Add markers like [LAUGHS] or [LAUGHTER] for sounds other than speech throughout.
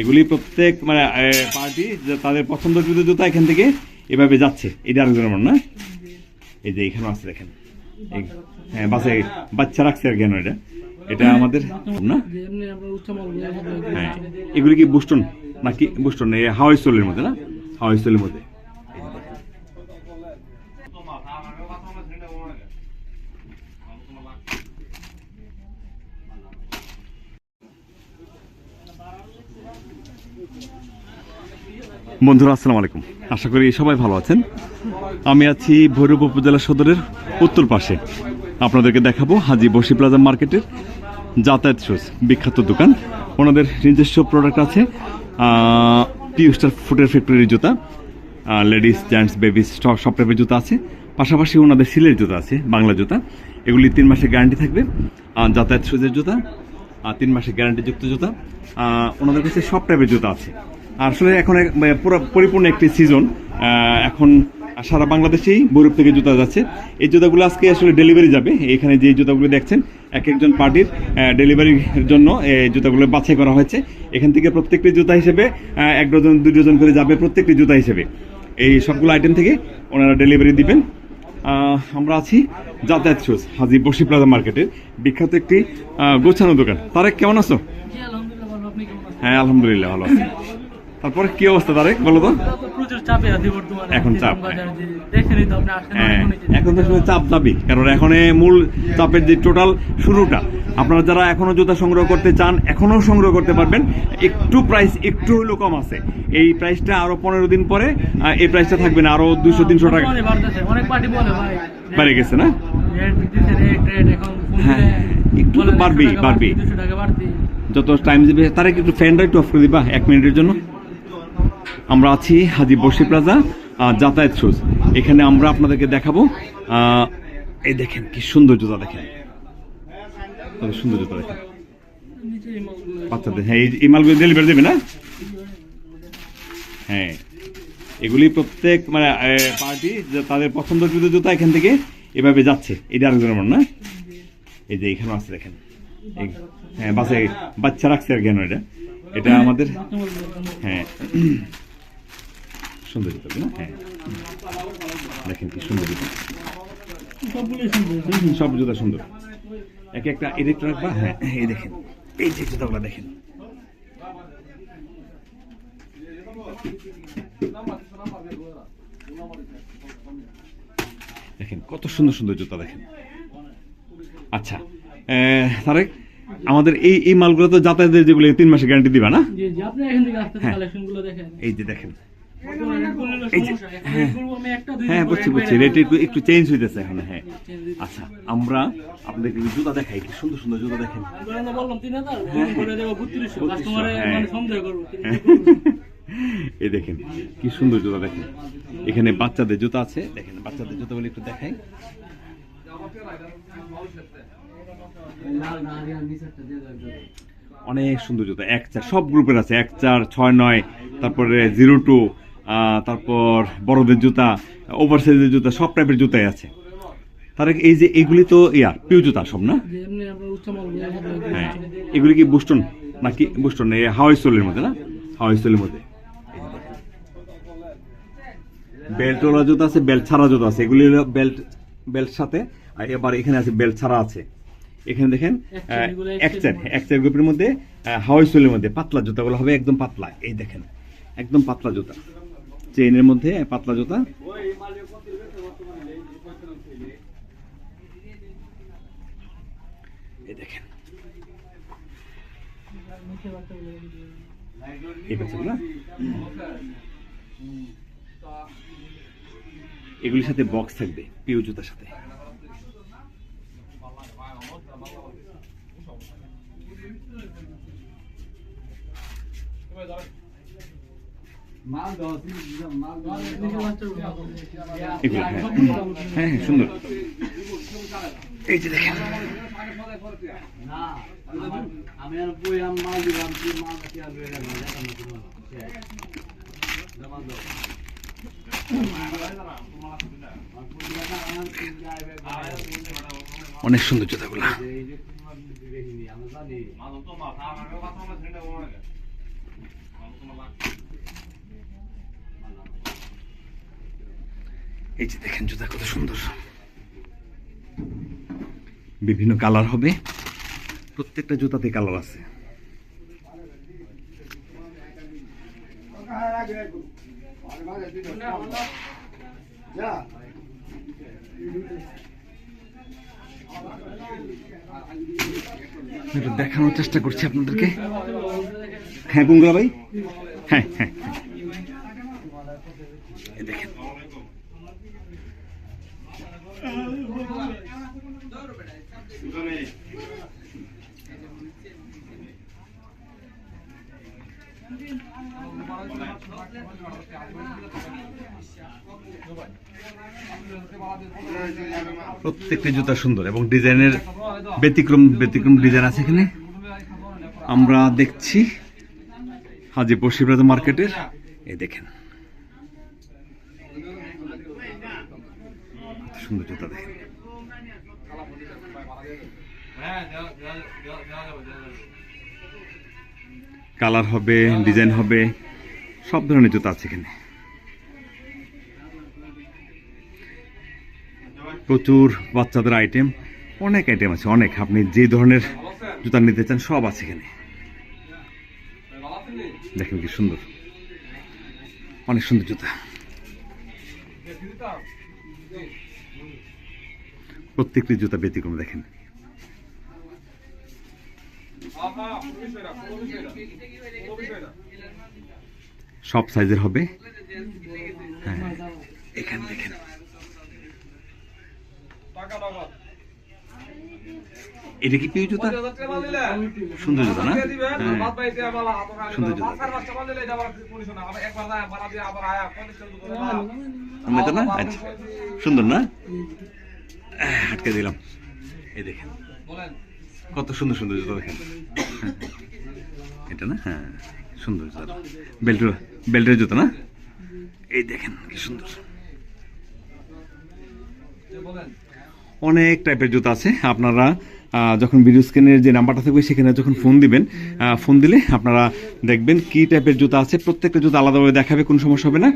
এগুলি প্রত্যেক মানে পার্টি তাদের পছন্দ জুতো জুতা এখান থেকে এভাবে যাচ্ছে। এটা আরেকজনের মনে না? এই যে এখানে আছে, দেখেন। হ্যাঁ বাসে বাচ্চা রাখছে আর কেন এটা। এটা আমাদের, না? হ্যাঁ। এগুলি কি বুস্টন নাকি বুস্টন হাওয়াই স্টলের মধ্যে, না? হাওয়াই স্টলের মধ্যে। বন্ধুরা, আসসালামু আলাইকুম। আশা করি সবাই ভালো আছেন। আমি আছি ভৈরব উপজেলা সদরের উত্তর পাশে। আপনাদেরকে দেখাবো হাজি বসি প্লাজা মার্কেটের যাতায়াত শুজ, বিখ্যাত দোকান। ওনাদের নিজস্ব প্রোডাক্ট আছে পিউস্টার ফুটের ফ্যাক্টরির জুতা লেডিস জেন্টস বেবিস সব টাইপের জুতা আছে। পাশাপাশি ওনাদের সিলের জুতা আছে, বাংলা জুতা। এগুলি তিন মাসের গ্যারান্টি থাকবে যাতায়াত শুজের জুতা তিন মাসের গ্যারান্টিযুক্ত জুতা। ওনাদের কাছে সব টাইপের জুতা আছে। আসলে এখন এক- মানে পুরো পরিপূর্ণ একটি সিজন এখন সারা বাংলাদেশেই বৈরব থেকে জুতা যাচ্ছে। এই জুতাগুলো আজকে আসলে ডেলিভারি যাবে। এখানে যে জুতাগুলো দেখছেন এক একজন পার্টির ডেলিভারির জন্য এই জুতাগুলো বাছাই করা হয়েছে। এখান থেকে প্রত্যেকটি জুতা হিসেবে এক ডজন দুই ডজন করে যাবে প্রত্যেকটি জুতা হিসেবে। এই সবগুলো আইটেম থেকে ওনারা ডেলিভারি দিবেন। আমরা আছি যাতায়াত শুজ হাজি বসি প্লাজা মার্কেটের বিখ্যাত একটি গোছানো দোকান। তারেক কেমন আছো? হ্যাঁ আলহামদুলিল্লাহ ভালো আছি। তারপরে কি অবস্থা তারেক বলো তো? আমরা প্রচুর চাপে আছি বর্তমানে। এখন চাপ, দেখেনই তো আপনি আসেন হ্যাঁ এখন তো আসলে চাপ দাবি কারণ এখন মূল চাপের যে টোটাল শুরুটা আপনারা যারা এখনও জুতা সংগ্রহ করতে চান এখনও সংগ্রহ করতে পারবেন। একটু প্রাইস একটু হলেও কম আছে। এই প্রাইসটা আরও পনেরো দিন পরে এই প্রাইসটা থাকবে না আরও দুশো তিনশো টাকা। বর্তমানে অনেক পার্টি বলে ভাই। বেড়ে গেছে না? এখন ফোন হ্যাঁ, একটু বলে তো 100 বাড়বেই, বাড়বেই। 200 টাকা বাড়তি যত টাইম দিবে তারা একটু ফ্যানটা একটু অফ করে দিবা এক মিনিটের জন্য। আমরা আছি হাজি বসি প্লাজা যাতায়াত সুজ। এখানে আমরা আপনাদেরকে দেখাবো এই দেখেন কি সুন্দর জুতা দেখেন। কত সুন্দর জুতা দেখেন। বাচ্চাদের হ্যাঁ এই- মালগুলো ডেলিভারি দেবে না? হ্যাঁ এগুলি প্রত্যেক মানে পার্টি তাদের পছন্দের জুতো জুতা এখান থেকে এভাবে যাচ্ছে। এটা আরেকজনের মনে না? এই যে এখানে আছে, দেখেন। হ্যাঁ বাসে বাচ্চা রাখছে আর কেন এটা। এটা আমাদের হ্যাঁ। সুন্দর জুতো না? হ্যাঁ। দেখেন কি সুন্দর। সবগুলোই হুম, সব জুতা সুন্দর। এক একটা এদিকটা রাখবা হ্যাঁ। এই দেখেন এই যে জুতাগুলো দেখেন। দেখেন কত সুন্দর সুন্দর জুতা দেখেন। আচ্ছা আহ, তারেক আমাদের এই এই মালগুলো তো যাতায়াতের যেগুলো তিন মাসে গ্যারান্টি দিবা না? হ্যাঁ। এই যে দেখেন হ্যাঁ। হ্যাঁ বুঝছি বুঝছি রেট একটু একটু চেঞ্জ হইতেছে এখন হ্যাঁ আচ্ছা আমরা আপনাদেরকে জুতা দেখাই কি সুন্দর সুন্দর জুতা দেখেন আমি তো বললাম তিন হাজার হ্যাঁ। করে দেবো বত্রিশশো 3200, কাস্টমারে হ্যাঁ। মানে হ্যাঁ। [LAUGHS] এই দেখেন কি সুন্দর জুতা দেখেন এখানে বাচ্চাদের জুতা আছে দেখেন বাচ্চাদের জুতাগুলো একটু দেখাই অনেক সুন্দর জুতা এক চার সব গ্রুপের আছে এক চার ছয় নয় তারপরে জিরো টু তারপর বড়দের জুতা ওভার সাইজের জুতা সব টাইপের জুতাই আছে। তার এই যে এগুলি তো ইয়া পিউ জুতা সব না? হ্যাঁ। এগুলি কি বুস্টন নাকি বুস্টন এই হাওয়াই সোলের মধ্যে না? হাওয়াই সোলের মধ্যে। বেল্ট ওলা জুতা আছে বেল্ট ছাড়া জুতা আছে। এগুলি হলো বেল্ট বেল্ট সাথে আর এবার এখানে আছে বেল্ট ছাড়া আছে। এখানে দেখেন Excel, এগুলো এক Excel এক চার গ্রুপের মধ্যে হাওয়াই সোলের মধ্যে পাতলা জুতাগুলো হবে একদম পাতলা। এই দেখেন একদম পাতলা জুতা। চেইনের মধ্যে পাতলা জুতা। দেখেন। এগুলির সাথে বক্স থাকবে পিউ জুতার সাথে। হ্যাঁ হ্যাঁ সুন্দর এই যে দেখেন আমি আর বই আম মাল দিলাম কি মাল কি আর বেরে না দেখানো তোমার অনেক সুন্দর জুতাগুলো এই যে দেখেন জুতা কত সুন্দর। বিভিন্ন কালার হবে। প্রত্যেকটা জুতাতে কালার আছে। দেখানোর চেষ্টা করছি আপনাদেরকে। হ্যাঁ গুঙ্গলা ভাই? হ্যাঁ হ্যাঁ হ্যাঁ। এই দেখেন প্রত্যেকটি জুতা সুন্দর এবং ডিজাইনের ব্যতিক্রম ব্যতিক্রম ডিজাইন আছে এখানে। আমরা দেখছি হাজিপুর শিবরাজ মার্কেটের। এই দেখেন। সুন্দর জুতা দেখেন। কালার হবে ডিজাইন হবে, সব ধরনের জুতা আছে এখানে। প্রচুর বাচ্চাদের আইটেম অনেক আইটেম আছে, অনেক। আপনি যে ধরনের জুতা নিতে চান, সব আছে এখানে। দেখেন কি সুন্দর। অনেক সুন্দর জুতা। প্রত্যেকটি জুতা ব্যতিক্রম দেখেন। সব সাইজের হবে। হ্যাঁ। এখানে দেখেন। এটা কি পিউ জুতা? সুন্দর জুতা না? হ্যাঁ। সুন্দর জুতা। না? আচ্ছা। সুন্দর না? আটকে দিলাম। এই দেখেন। কত সুন্দর সুন্দর জুতো দেখেন। এটা না? হ্যাঁ সুন্দর জুতা। বেল্টের বেল্টের জুতা না? এই দেখেন, কি সুন্দর। অনেক টাইপের জুতো আছে। আপনারা যখন ভিডিও স্ক্রিনের যে নাম্বারটা থাকবে, সেখানে যখন ফোন দিবেন ফোন দিলে আপনারা দেখবেন কি টাইপের জুতো আছে। প্রত্যেকটা জুতো আলাদাভাবে দেখাবে, কোনো সমস্যা হবে না।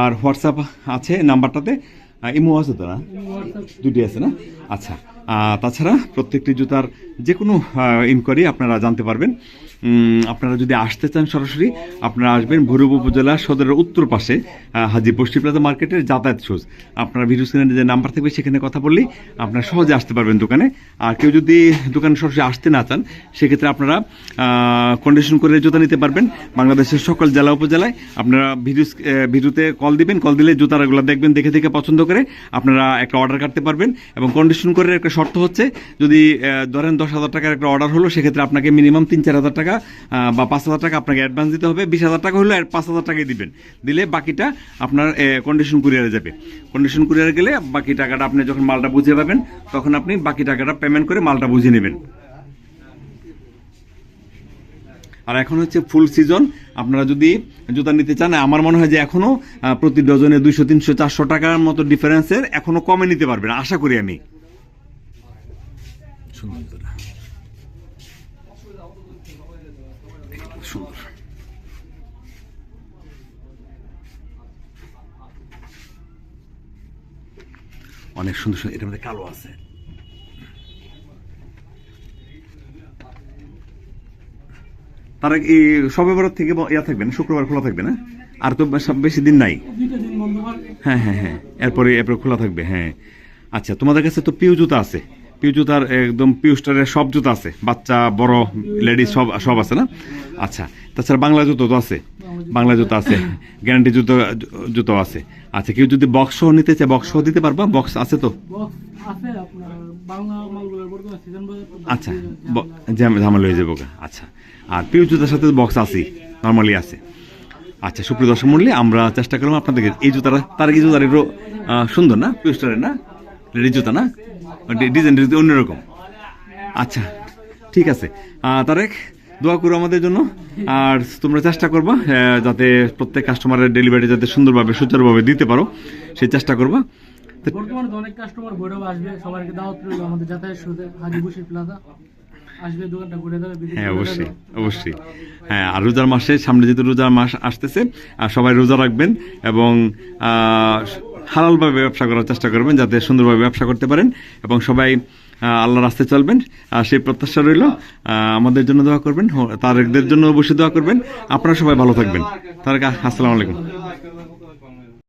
আর হোয়াটসঅ্যাপ আছে নাম্বারটাতে ইমো আছে তো না? দুটি আছে না? আচ্ছা। তাছাড়া প্রত্যেকটি জুতার যে কোনো ইনকোয়ারি আপনারা জানতে পারবেন। আপনারা যদি আসতে চান সরাসরি, আপনারা আসবেন ভৈরব উপজেলা সদরের উত্তর পাশে হাজি বস্তি প্লাজা মার্কেটের যাতায়াত সোজ। আপনারা ভিডিও স্ক্রিনে যে নাম্বার থাকবে সেখানে কথা বললেই আপনারা সহজে আসতে পারবেন দোকানে। আর কেউ যদি দোকানে সরাসরি আসতে না চান, সেক্ষেত্রে আপনারা কন্ডিশন করে জুতা নিতে পারবেন। বাংলাদেশের সকল জেলা উপজেলায় আপনারা ভিডিও ভিডিওতে কল দিবেন কল দিলে জুতাগুলো দেখবেন, দেখে দেখে পছন্দ করে আপনারা একটা অর্ডার কাটতে পারবেন। এবং কন্ডিশন করে একটা শর্ত হচ্ছে, যদি ধরেন দশ হাজার টাকার একটা অর্ডার হলো, সেক্ষেত্রে আপনাকে মিনিমাম তিন চার হাজার টাকা আহ, বা পাঁচ হাজার টাকা আপনাকে অ্যাডভান্স দিতে হবে। বিশ হাজার টাকা হলে আর পাঁচ হাজার টাকাই দিবেন। দিলে বাকিটা আপনার কন্ডিশন কুরিয়ারে যাবে। কন্ডিশন কুরিয়ারে গেলে বাকি টাকাটা আপনি যখন মালটা বুঝে পাবেন তখন আপনি বাকি টাকাটা পেমেন্ট করে মালটা বুঝে নেবেন। আর এখন হচ্ছে ফুল সিজন আপনারা যদি জুতা নিতে চান আমার মনে হয় যে এখনও আহ, প্রতি ডজনে দুইশো তিনশো চারশো টাকার মতো ডিফারেন্সের এখনও কমে নিতে পারবেন আশা করি আমি। সুন্দর অনেক সুন্দর সুন্দর এটার মধ্যে কালো আছে তার এই সবে থেকে ইয়া থাকবে না শুক্রবার খোলা থাকবে না? আর তো সব বেশি দিন নাই। হ্যাঁ হ্যাঁ হ্যাঁ এরপরে এরপরে খোলা থাকবে হ্যাঁ। আচ্ছা তোমাদের কাছে তো পিউ জুতা আছে। পিউ জুতার একদম পিউ স্টারের সব জুতা আছে। বাচ্চা বড় লেডিস সব সব আছে না? আচ্ছা তাছাড়া বাংলা জুতো তো আছে। বাংলা জুতো আছে গ্যারান্টি জুতো জুতো আছে। আচ্ছা কেউ যদি বক্স সহ নিতে চায় বক্স সহ দিতে পারবা? বক্স আছে তো? আছে আচ্ছা ঝামেলা হয়ে যাব আচ্ছা আর পিউ জুতার সাথে বক্স আছেই নর্মালি আছে। আচ্ছা সুপ্রিয় দর্শক মূল্যে আমরা চেষ্টা করলাম আপনাদেরকে এই জুতাটা তার কি জুতার একটু সুন্দর না? পিউ স্টারের না? লেডিস জুতা না? ডিজাইন অন্যরকম। আচ্ছা ঠিক আছে। তারেক দোয়া করো আমাদের জন্য। আর তোমরা চেষ্টা করবা যাতে প্রত্যেক কাস্টমারের ডেলিভারি যাতে সুন্দরভাবে সুচারুভাবে দিতে পারো সেই চেষ্টা করবা। বর্তমানে অনেক কাস্টমার ভৈরব আসবে সবাইকে দাওয়াত রইল আমাদের যাতায়াত শুরুতে হাজি প্লাজা আসবে দোকানটা ঘুরে দেবে visit হ্যাঁ অবশ্যই অবশ্যই। হ্যাঁ আর রোজার মাসে সামনে যেহেতু রোজার মাস আসতেছে আর সবাই রোজা রাখবেন এবং আহ, হালালভাবে ব্যবসা করার চেষ্টা করবেন যাতে সুন্দরভাবে ব্যবসা করতে পারেন এবং সবাই আল্লাহর রাস্তায় চলবেন। আর সেই প্রত্যাশা রইল আমাদের জন্য দোয়া করবেন তারেকদের জন্য অবশ্যই দোয়া করবেন। আপনারা সবাই ভালো থাকবেন। তারেক, আসসালামু আলাইকুম।